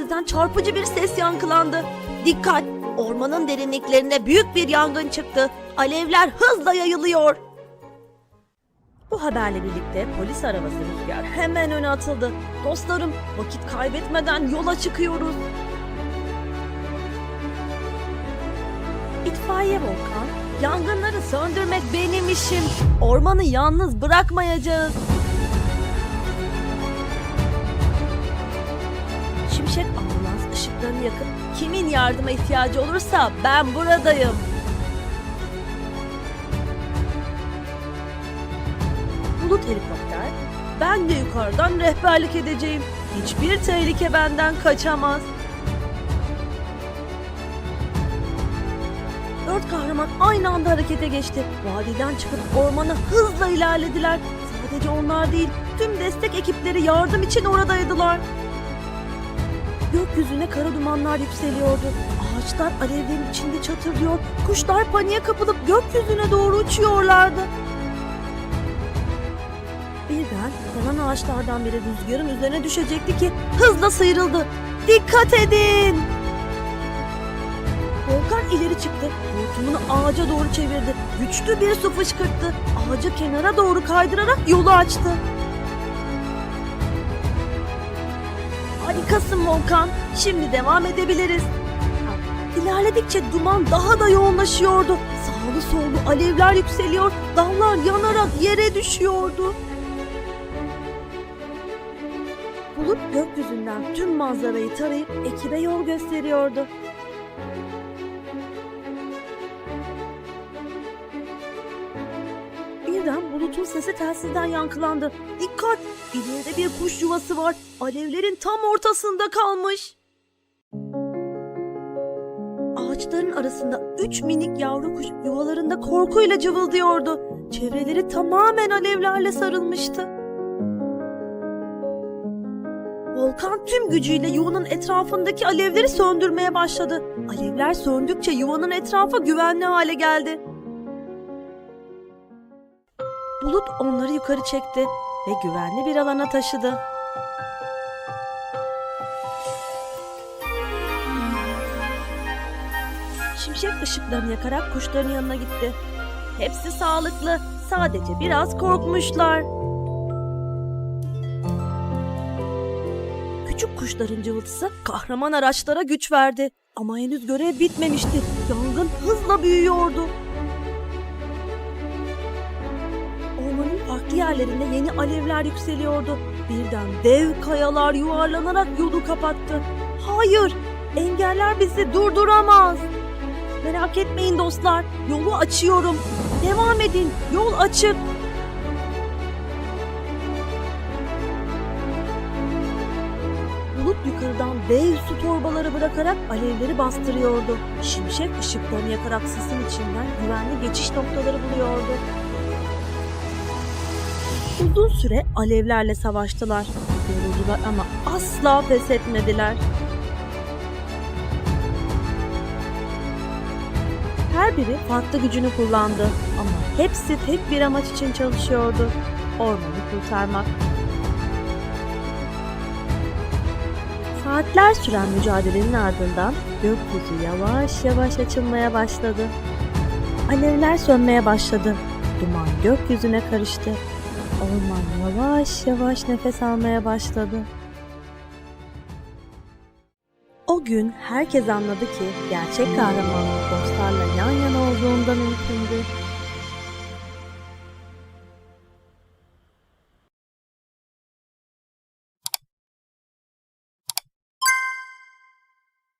telsizden çarpıcı bir ses yankılandı. Dikkat! Ormanın derinliklerine büyük bir yangın çıktı. Alevler hızla yayılıyor. Bu haberle birlikte polis arabası Rüzgar hemen öne atıldı. Dostlarım vakit kaybetmeden yola çıkıyoruz. İtfaiye Volkan, yangınları söndürmek benim işim. Ormanı yalnız bırakmayacağız. Işıklarını yakıp kimin yardıma ihtiyacı olursa ben buradayım. Bulut helikopter, ben de yukarıdan rehberlik edeceğim. Hiçbir tehlike benden kaçamaz. Dört kahraman aynı anda harekete geçti. Vadiden çıkıp ormana hızla ilerlediler. Sadece onlar değil, tüm destek ekipleri yardım için oradaydılar. Gökyüzüne kara dumanlar yükseliyordu. Ağaçlar alevlerin içinde çatırlıyor. Kuşlar paniğe kapılıp gökyüzüne doğru uçuyorlardı. Birden kalan ağaçlardan biri rüzgarın üzerine düşecekti ki hızla sıyrıldı. Dikkat edin! Volkan ileri çıktı. Hortumunu ağaca doğru çevirdi. Güçlü bir su fışkırttı. Ağacı kenara doğru kaydırarak yolu açtı. Harikasın Volkan. Şimdi devam edebiliriz. İlerledikçe duman daha da yoğunlaşıyordu. Sağlı sollu alevler yükseliyor. Dallar yanarak yere düşüyordu. Bulut gökyüzünden tüm manzarayı tarayıp ekibe yol gösteriyordu. Birden bulutun sesi telsizden yankılandı. Dikkat! İleride bir kuş yuvası var. Alevlerin tam ortasında kalmış. Ağaçların arasında üç minik yavru kuş yuvalarında korkuyla cıvıldıyordu. Çevreleri tamamen alevlerle sarılmıştı. Volkan tüm gücüyle yuvanın etrafındaki alevleri söndürmeye başladı. Alevler söndükçe yuvanın etrafı güvenli hale geldi. Bulut onları yukarı çekti ve güvenli bir alana taşıdı. Şimşek ışıklarını yakarak kuşların yanına gitti. Hepsi sağlıklı, sadece biraz korkmuşlar. Küçük kuşların cıvıltısı kahraman araçlara güç verdi. Ama henüz görev bitmemişti. Yangın hızla büyüyordu. Farklı yerlerinde yeni alevler yükseliyordu. Birden dev kayalar yuvarlanarak yolu kapattı. Hayır, engeller bizi durduramaz. Merak etmeyin dostlar, yolu açıyorum. Devam edin, yol açık. Bulut yukarıdan dev su torbaları bırakarak alevleri bastırıyordu. Şimşek ışıklarını yakarak sisin içinden güvenli geçiş noktaları buluyordu. Uzun süre alevlerle savaştılar. Yoruldular ama asla pes etmediler. Her biri farklı gücünü kullandı ama hepsi tek bir amaç için çalışıyordu. Ormanı kurtarmak. Saatler süren mücadelenin ardından gökyüzü yavaş yavaş açılmaya başladı. Alevler sönmeye başladı. Duman gökyüzüne karıştı. Orman yavaş yavaş nefes almaya başladı. O gün herkes anladı ki gerçek kahramanlık dostlarla yan yana olduğunda mümkündü.